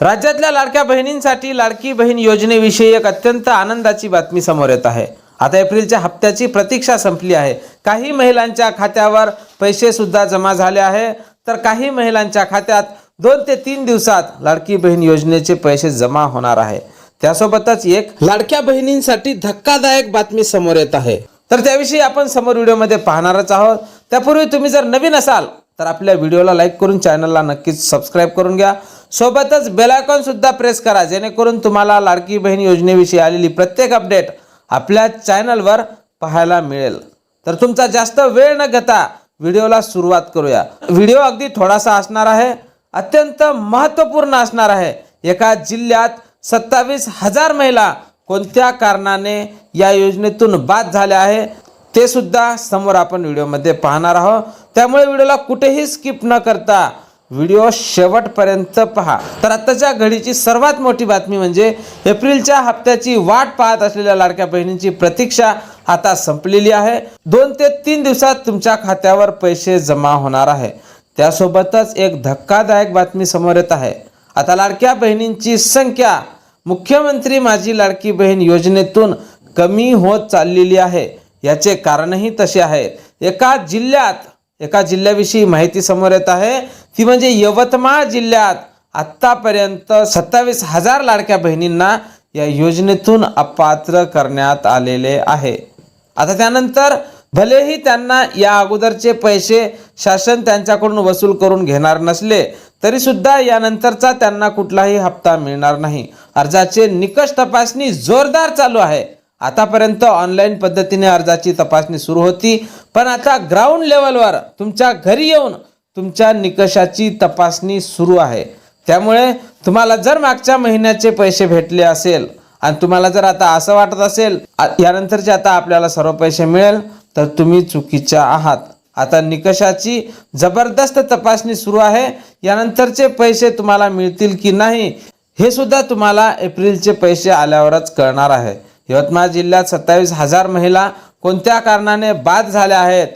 राज्यातल्या लाडक्या बहिणींसाठी लाडकी बहीण योजनेविषयी एक अत्यंत आनंदाची बातमी समोर येत आहे. आता एप्रिलच्या हप्त्याची प्रतीक्षा संपली आहे. काही महिलांच्या खात्यावर पैसे सुद्धा जमा झाले आहे. तर काही महिलांच्या खात्यात दोन ते तीन दिवसात लाडकी बहीण योजनेचे पैसे जमा होणार आहे. त्यासोबतच एक लाडक्या बहिणींसाठी धक्कादायक बातमी समोर येत आहे. तर त्याविषयी आपण समोर व्हिडिओमध्ये पाहणारच आहोत. त्यापूर्वी तुम्ही जर नवीन असाल तर आपल्या व्हिडिओला लाईक करून चॅनलला नक्कीच सबस्क्राईब करून घ्या. सोबतच बेलायकॉनसुद्धा प्रेस करा जेणेकरून तुम्हाला लाडकी बहीण योजनेविषयी आलेली प्रत्येक अपडेट आपल्या चॅनलवर पाहायला मिळेल. तर तुमचा जास्त वेळ न घेता व्हिडिओला सुरुवात करूया. व्हिडिओ अगदी थोडासा असणार आहे अत्यंत महत्त्वपूर्ण असणार आहे. एका जिल्ह्यात सत्तावीस हजार महिला कोणत्या कारणाने या योजनेतून बाद झाल्या आहे ते सुद्धा समोर आपण व्हिडिओमध्ये पाहणार आहोत. त्यामुळे व्हिडिओला कुठेही स्किप न करता व्हिडिओ शेवटपर्यंत पहा. तर आत्ताच्या घडीची सर्वात मोठी बातमी म्हणजे एप्रिलच्या हप्त्याची वाट पाहत असलेल्या लाडक्या बहिणींची प्रतीक्षा आता संपलेली आहे. दोन ते तीन दिवसात तुमच्या खात्यावर पैसे जमा होणार आहे. त्यासोबतच एक धक्कादायक बातमी समोर येत आहे. आता लाडक्या बहिणींची संख्या मुख्यमंत्री माझी लाडकी बहीण योजनेतून कमी होत चाललेली आहे. याचे कारणही तसे आहे एका जिल्ह्यात एका जिल्ह्याविषयी माहिती समोर येत आहे. ती म्हणजे यवतमाळ जिल्ह्यात आत्तापर्यंत सत्तावीस हजार लाडक्या बहिणींना या योजनेतून अपात्र करण्यात आलेले आहे. आता त्यानंतर भलेही त्यांना या अगोदरचे पैसे शासन त्यांच्याकडून वसूल करून घेणार नसले तरी सुद्धा यानंतरचा त्यांना कुठलाही हप्ता मिळणार नाही. अर्जाचे निकष तपासणी जोरदार चालू आहे. आतापर्यंत ऑनलाईन पद्धतीने अर्जाची तपासणी सुरू होती. पण आता ग्राउंड लेवलवर तुमच्या घरी येऊन तुमच्या निकषाची तपासणी सुरू आहे. त्यामुळे तुम्हाला जर मागच्या महिन्याचे पैसे भेटले असेल आणि तुम्हाला जर आता असं वाटत असेल यानंतरचे आता आपल्याला सर्व पैसे मिळेल तर तुम्ही चुकीच्या आहात. आता निकषाची जबरदस्त तपासणी सुरू आहे. यानंतरचे पैसे तुम्हाला मिळतील की नाही हे सुद्धा तुम्हाला एप्रिलचे पैसे आल्यावरच कळणार आहे. यवतमाळ जिल्ह्यात सत्तावीस हजार महिला कोणत्या कारणाने बाद झाल्या आहेत?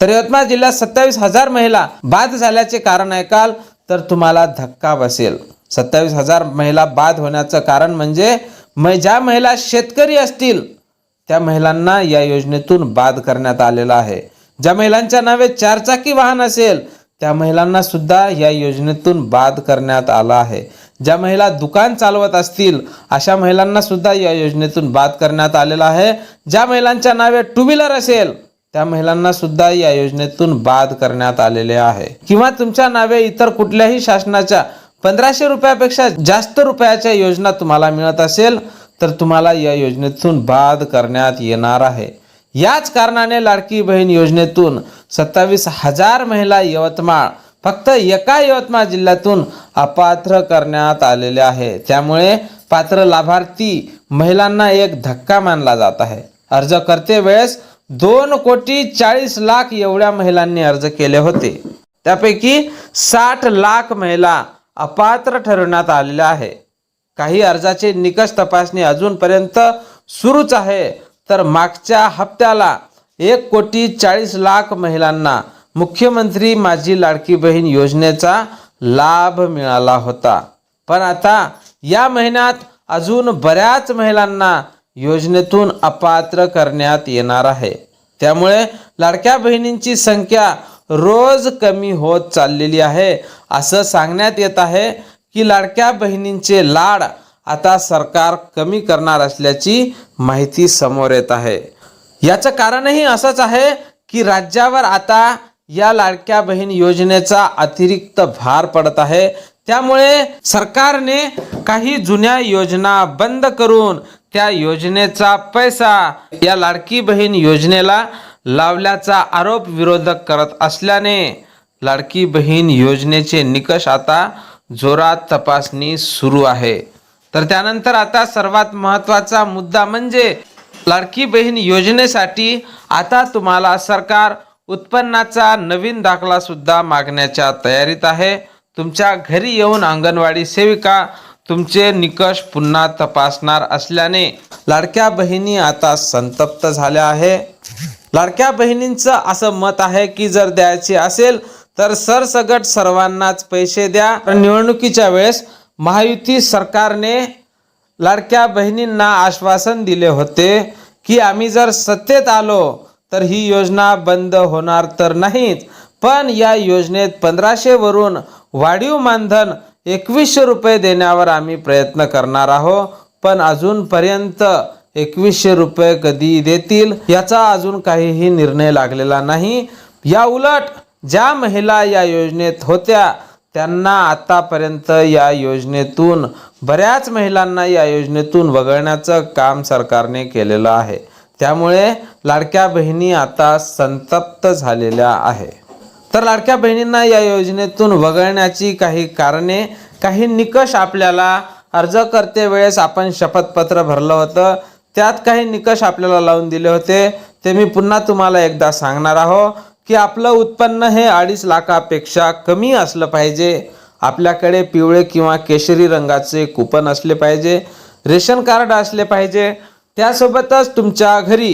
तर यवतमाळ जिल्ह्यात सत्तावीस हजार महिला बाद झाल्याचे कारण ऐकाल तर तुम्हाला धक्का बसेल. सत्तावीस हजार महिला बाद होण्याचं कारण म्हणजे मै- ज्या महिला शेतकरी असतील त्या महिलांना या योजनेतून बाद करण्यात आलेला आहे. ज्या महिलांच्या नावे चारचाकी वाहन असेल त्या महिलांना सुद्धा या योजनेतून बाद करण्यात आला आहे. ज्या महिला दुकान चालवत असतील अशा महिलांना सुद्धा या योजनेतून बाद करण्यात आलेला आहे. ज्या महिलांच्या नावे टू व्हीलर असेल त्या महिलांना सुद्धा या योजनेतून बाद करण्यात आलेले आहे. किंवा तुमच्या नावे इतर कुठल्याही शासनाच्या पंधराशे रुपयापेक्षा जास्त रुपयाच्या योजना तुम्हाला मिळत असेल तर तुम्हाला या योजनेतून बाद करण्यात येणार आहे. याच कारणाने लाडकी बहीण योजनेतून सत्तावीस हजार महिला यवतमाळ फक्त एका यवतमाळ जिल्ह्यातून अपात्र करण्यात आलेले आहे. त्यामुळे पात्र लाभार्थी महिलांना एक धक्का मानला जात आहे. अर्ज करते वेळेस दोन कोटी चाळीस लाख एवढ्या महिलांनी अर्ज केले होते. त्यापैकी साठ लाख महिला अपात्र ठरवण्यात आलेल्या आहे. काही अर्जाचे निकष तपासणी अजूनपर्यंत सुरूच आहे. तर मागच्या हप्त्याला एक कोटी चाळीस लाख महिलांना मुख्यमंत्री माझी लाडकी बहीण योजनेचा लाभ मिळाला होता. पण आता या महिन्यात अजून बऱ्याच महिलांना योजनेतून अपात्र करण्यात येणार आहे. त्यामुळे लाडक्या बहिणींची संख्या रोज कमी होत चाललेली आहे. असं सांगण्यात येत आहे की लाडक्या बहिणींचे लाड आता सरकार कमी करणार असल्याची माहिती समोर येत आहे. याचं कारणही असंच आहे की राज्यावर आता या लाडक्या बहीण योजनेचा अतिरिक्त भार पडत आहे. त्यामुळे सरकारने काही जुन्या योजना बंद करून त्या योजनेचा पैसा या लाडकी बहीण योजनेला लावल्याचा आरोप विरोधक करत असल्याने लाडकी बहीण योजनेचे निकष आता जोरात तपासणी सुरू आहे. तर त्यानंतर आता सर्वात महत्त्वाचा मुद्दा म्हणजे लाडकी बहीण योजनेसाठी आता तुम्हाला सरकार उत्पन्नाचा नवीन दाखला सुद्धा मागण्याच्या तयारीत आहे. तुमच्या घरी येऊन अंगणवाडी सेविका तुमचे निकष पुन्हा तपासणार असल्याने लाडक्या बहिणी आता संतप्त झाल्या आहे. लाडक्या बहिणींचं असं मत आहे की जर द्यायचे असेल तर सरसगट सर्वांनाच पैसे द्या. निवडणुकीच्या वेळेस महायुती सरकारने लाडक्या बहिणींना आश्वासन दिले होते की आम्ही जर सत्तेत आलो तर ही योजना बंद होणार तर नाहीच. पण या योजनेत पंधराशे वरून वाढीव मानधन एकवीसशे रुपये देण्यावर आम्ही प्रयत्न करणार आहोत. पण अजूनपर्यंत एकवीसशे रुपये कधी देतील याचा अजून काहीही निर्णय लागलेला नाही. या उलट ज्या महिला या योजनेत होत्या त्यांना आतापर्यंत या योजनेतून बऱ्याच महिलांना या योजनेतून वगळण्याचं काम सरकारने केलेलं आहे. त्यामुळे लाडक्या बहिणी आता संतप्त झालेल्या आहे. तर लाडक्या बहिणींना या योजनेतून वगळण्याची काही कारणे काही निकष आपल्याला अर्ज करते वेळेस आपण शपथपत्र भरलं होतं. त्यात काही निकष आपल्याला लावून दिले होते. ते मी पुन्हा तुम्हाला एकदा सांगणार आहो की आपलं उत्पन्न हे अडीच लाखापेक्षा कमी असलं पाहिजे. आपल्याकडे पिवळे किंवा केशरी रंगाचे कुपन असले पाहिजे. रेशन कार्ड असले पाहिजे. त्यासोबतच तुमच्या घरी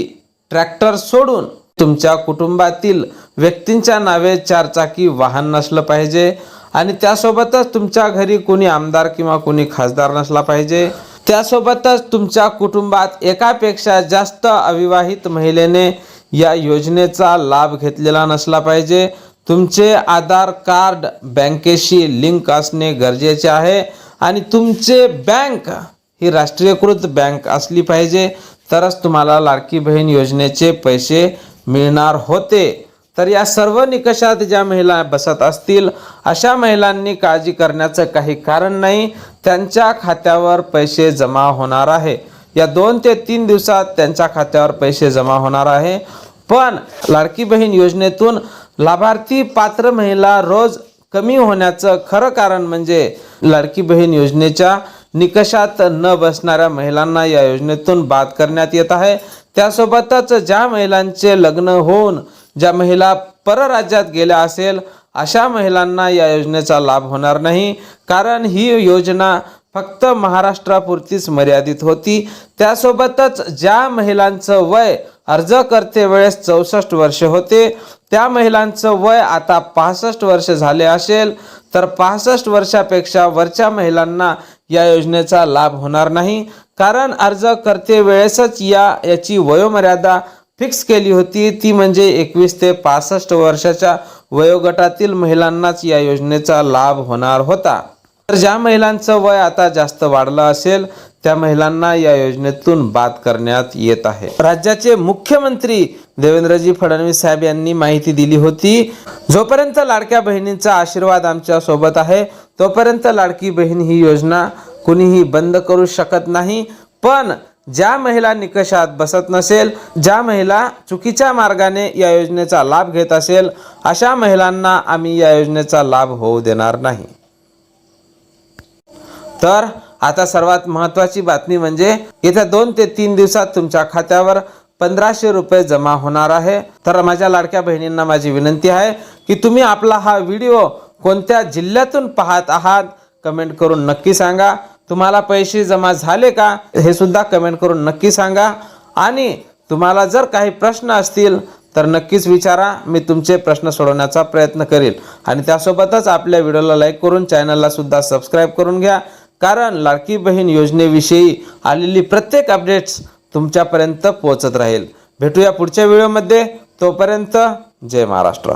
ट्रॅक्टर सोडून तुमच्या कुटुंबातील व्यक्तींच्या नावे चारचाकी वाहन नसलं पाहिजे आणि त्यासोबतच तुमच्या घरी कोणी आमदार किंवा कोणी खासदार नसला पाहिजे. त्यासोबतच तुमच्या कुटुंबात एकापेक्षा जास्त अविवाहित महिलेने या योजनेचा लाभ घेतलेला नसला पाहिजे. तुमचे आधार कार्ड बँकेशी लिंक असणे गरजेचे आहे आणि तुमचे बँक ही राष्ट्रीयकृत बँक असली पाहिजे तरच तुम्हाला लाडकी बहीण योजनेचे पैसे मिळणार होते. तर या सर्व निकषात ज्या महिला बसत असतील अशा महिलांनी काळजी करण्याचं काही कारण नाही. त्यांच्या खात्यावर पैसे जमा होणार आहे. या दोन ते तीन दिवसात त्यांच्या खात्यावर पैसे जमा होणार आहे. पण लाडकी बहीण योजनेतून लाभार्थी पात्र महिला रोज कमी होण्याचं खरं कारण म्हणजे लाडकी बहीण योजनेच्या निकषात न बसणाऱ्या महिलांना या योजनेतून बाद करण्यात येत आहे. त्यासोबतच ज्या महिलांचे लग्न होऊन ज्या महिला परराज्यात गेल्या असेल अशा महिलांना या योजनेचा लाभ होणार नाही. कारण ही योजना फक्त महाराष्ट्रापुरतीच मर्यादित होती. त्यासोबतच ज्या महिलांचं वय अर्ज करते वेळेस चौसष्ट वर्ष होते त्या महिलांचं वय आता पासष्ट वर्ष झाले असेल तर पासष्ट वर्षापेक्षा वरच्या महिलांना या योजनेचा लाभ होणार नाही. कारण अर्ज करते वेळेसच या याची वयोमर्यादा फिक्स केली होती. ती म्हणजे एकवीस ते पासष्ट वर्षाच्या वयोगटातील महिलांनाच या योजनेचा लाभ होणार होता. तर ज्या महिलांचं वय आता जास्त वाढलं असेल त्या महिलांना या योजनेतून बाद करण्यात येत आहे. राज्याचे मुख्यमंत्री देवेंद्रजी फडणवीस साहेब यांनी माहिती दिली होती जोपर्यंत लाडक्या बहिणींचा आशीर्वाद आमच्यासोबत आहे तोपर्यंत लाडकी बहीण ही योजना कुणीही बंद करू शकत नाही. पण ज्या महिला निकषात बसत नसेल ज्या महिला चुकीच्या मार्गाने या योजनेचा लाभ घेत असेल अशा महिलांना आम्ही या योजनेचा लाभ होऊ देणार नाही. तर आता सर्वात महत्वाची बातमी म्हणजे येत्या दोन ते तीन दिवसात तुमच्या खात्यावर पंधराशे रुपये जमा होणार आहे. तर माझ्या लाडक्या बहिणींना माझी विनंती आहे की तुम्ही आपला हा व्हिडिओ कोणत्या जिल्ह्यातून पाहत आहात कमेंट करून नक्की सांगा. तुम्हाला पैसे जमा झाले का हे सुद्धा कमेंट करून नक्की सांगा. आणि तुम्हाला जर काही प्रश्न असतील तर नक्कीच विचारा. मी तुमचे प्रश्न सोडवण्याचा प्रयत्न करेल. आणि त्यासोबतच आपल्या व्हिडिओला लाईक करून चॅनलला सुद्धा सबस्क्राईब करून घ्या. कारण लाडकी बहीण योजनेविषयी आलेली प्रत्येक अपडेट्स तुमच्यापर्यंत पोहोचत राहील. भेटूया पुढच्या व्हिडिओमध्ये तोपर्यंत जय महाराष्ट्र.